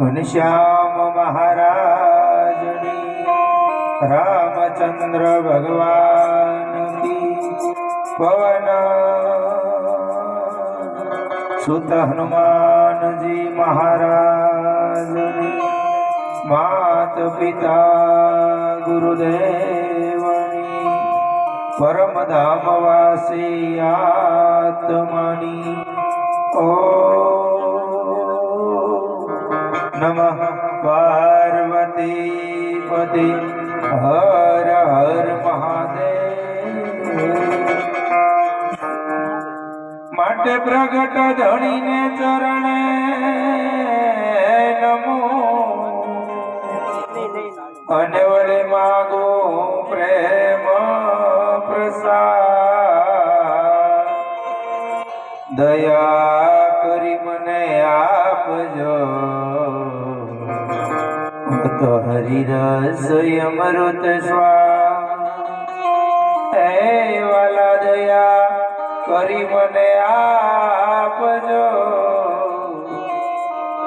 ઘનશ્યામ મહારાજની રામચંદ્ર ભગવાન પવન. સુત હનુમાનજી મહારાજની માત પિતા ગુરુદેવની પરમધામ વાસી આત્માની. ઓ નમઃ પાર્વતી પતિ હર હર મહાદેવ માટે પ્રગટ ધણીને ચરણે નમો અને વળે માગો પ્રેમ પ્રસાદ દયા કરી મને આપજો હું તો હરિરસ અમૃત સ્વા હે વાલા દયા, કરી મને આપજો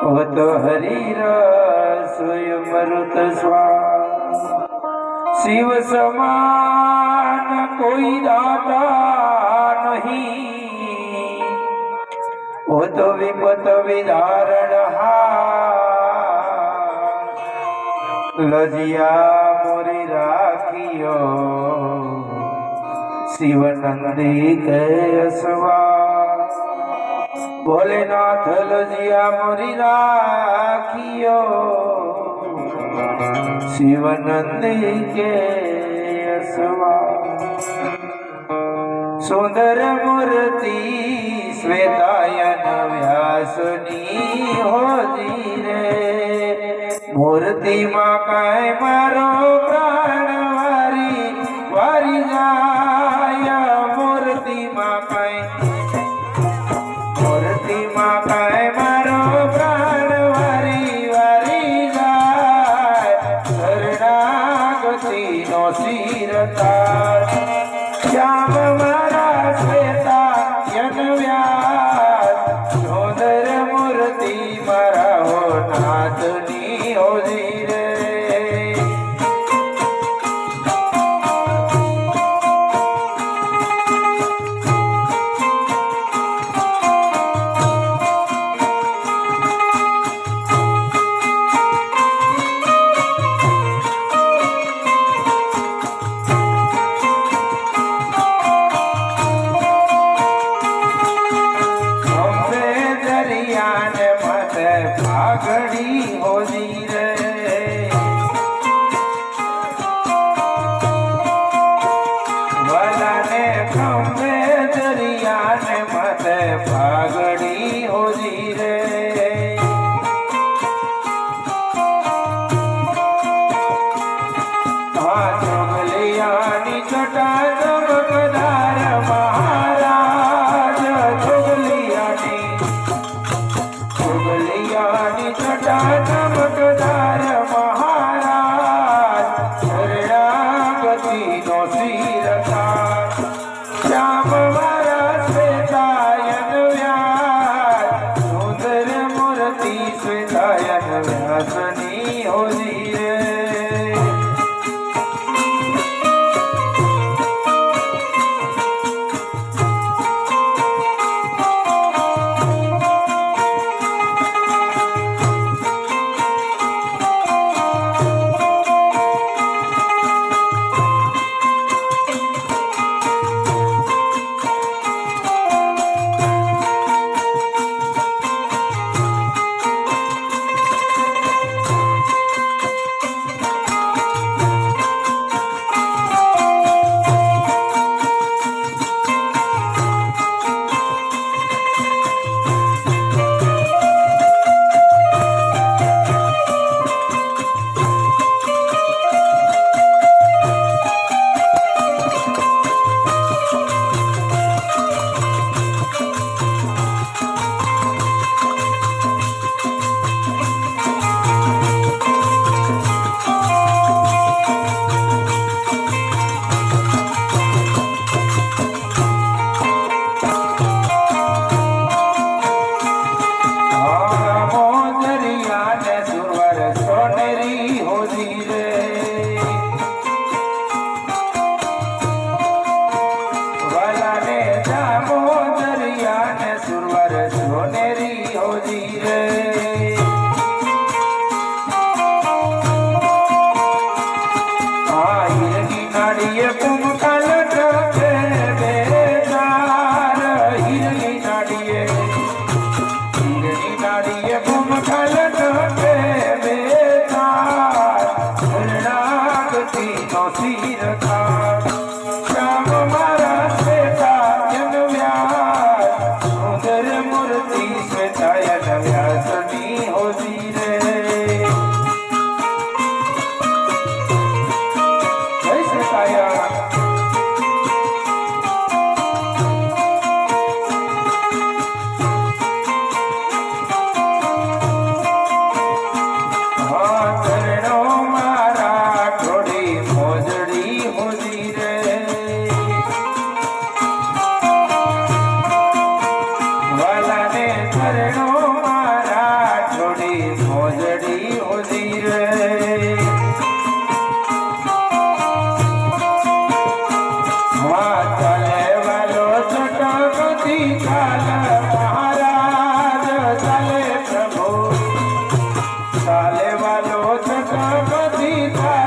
હું તો હરિરસ અમૃત સ્વા શિવ સમાન કોઈ દાતા નહીં. ઓ તો વિપત વિધારણ હા લજિયા મોરી રાખિયો. શિવ નંદી કે અસવા. ભોલેનાથ લજિયા મોરી રાખિયો. શિવનંદી કે અસવા. સુંદર મૂર્તિ શ્વેતાયન વ્યાસની હોજી રે. મૂર્તિમાં કાંઈ મારો દરિયાને મત પાઘડી હોજી ভালো থাকা কথা